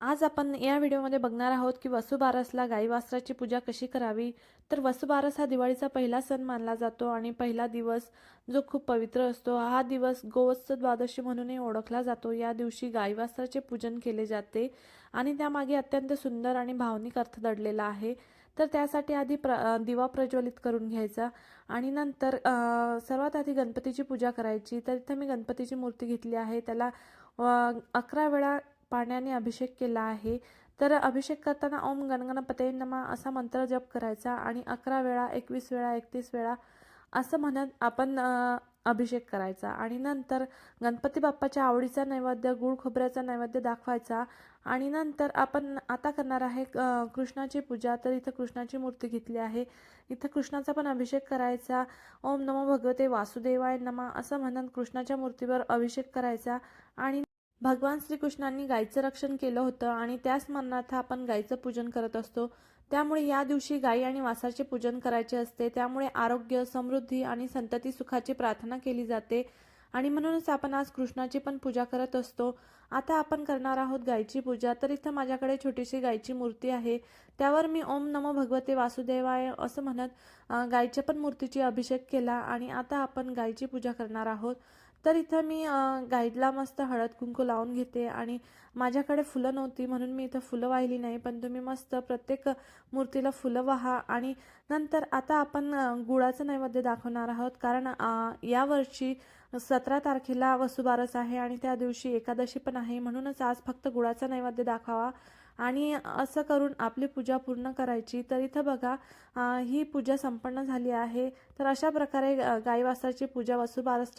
आज आपण या व्हिडिओमध्ये बघणार आहोत की वसुबारसला गाईवास्त्राची पूजा कशी करावी? तर वसुबारस हा दिवाळीचा पहिला सण मानला जातो आणि पहिला दिवस जो खूप पवित्र असतो हा दिवस गोवत्स द्वादशी म्हणूनही ओळखला जातो. या दिवशी गाईवास्त्राचे पूजन केले जाते आणि त्यामागे अत्यंत सुंदर आणि भावनिक अर्थ दडलेला आहे. तर त्यासाठी आधी प्र दिवा प्रज्वलित करून घ्यायचा आणि नंतर सर्वात आधी गणपतीची पूजा करायची. तर इथं मी गणपतीची मूर्ती घेतली आहे. त्याला अकरा वेळा पाण्याने अभिषेक केला आहे. तर अभिषेक करताना ओम गणगणपते नमा असा मंत्र जप करायचा आणि अकरा वेळा एकवीस वेळा एकतीस वेळा असं म्हणत आपण अभिषेक करायचा. आणि नंतर गणपती बाप्पाच्या आवडीचा नैवेद्य गुळ खोबऱ्याचा नैवेद्य दाखवायचा. आणि नंतर आपण आता करणार आहे कृष्णाची पूजा. तर इथं कृष्णाची मूर्ती घेतली आहे. इथं कृष्णाचा पण अभिषेक करायचा. ओम नमो भगवते वासुदेवाय नमा असं म्हणत कृष्णाच्या मूर्तीवर अभिषेक करायचा. आणि भगवान श्रीकृष्णांनी गायीचं रक्षण केलं होतं आणि त्या स्मरणार्थ आपण गायीचं पूजन करत असतो. त्यामुळे या दिवशी गायी आणि वासाचे पूजन करायचे असते. त्यामुळे आरोग्य समृद्धी आणि संतती सुखाची प्रार्थना केली जाते. आणि म्हणूनच आपण आज कृष्णाची पण पूजा करत असतो. आता आपण करणार आहोत गायीची पूजा. तर इथं माझ्याकडे छोटीशी गायीची मूर्ती आहे. त्यावर मी ओम नमो भगवते वासुदेवाय असं म्हणत अं, गायीच्या पण मूर्तीची अभिषेक केला आणि आता आपण गायीची पूजा करणार आहोत. तर इथं मी गाईडला मस्त हळद कुंकू लावून घेते आणि माझ्याकडे फुलं नव्हती म्हणून मी इथं फुलं वाहिली नाही पण तुम्ही मस्त प्रत्येक मूर्तीला फुलं वाहा आणि नंतर आता आपण गुळाचं नैवेद्य दाखवणार आहोत. कारण यावर्षी सतरा तारखेला वसुबारस आहे आणि त्या दिवशी एकादशी पण आहे म्हणूनच आज फक्त गुळाचा नैवेद्य दाखवा. आणि असं करून आपली पूजा पूर्ण करायची. तर इथं बघा ही पूजा संपन्न झाली आहे. तर अशा प्रकारे गाईवासाची पूजा वसुबारसच्या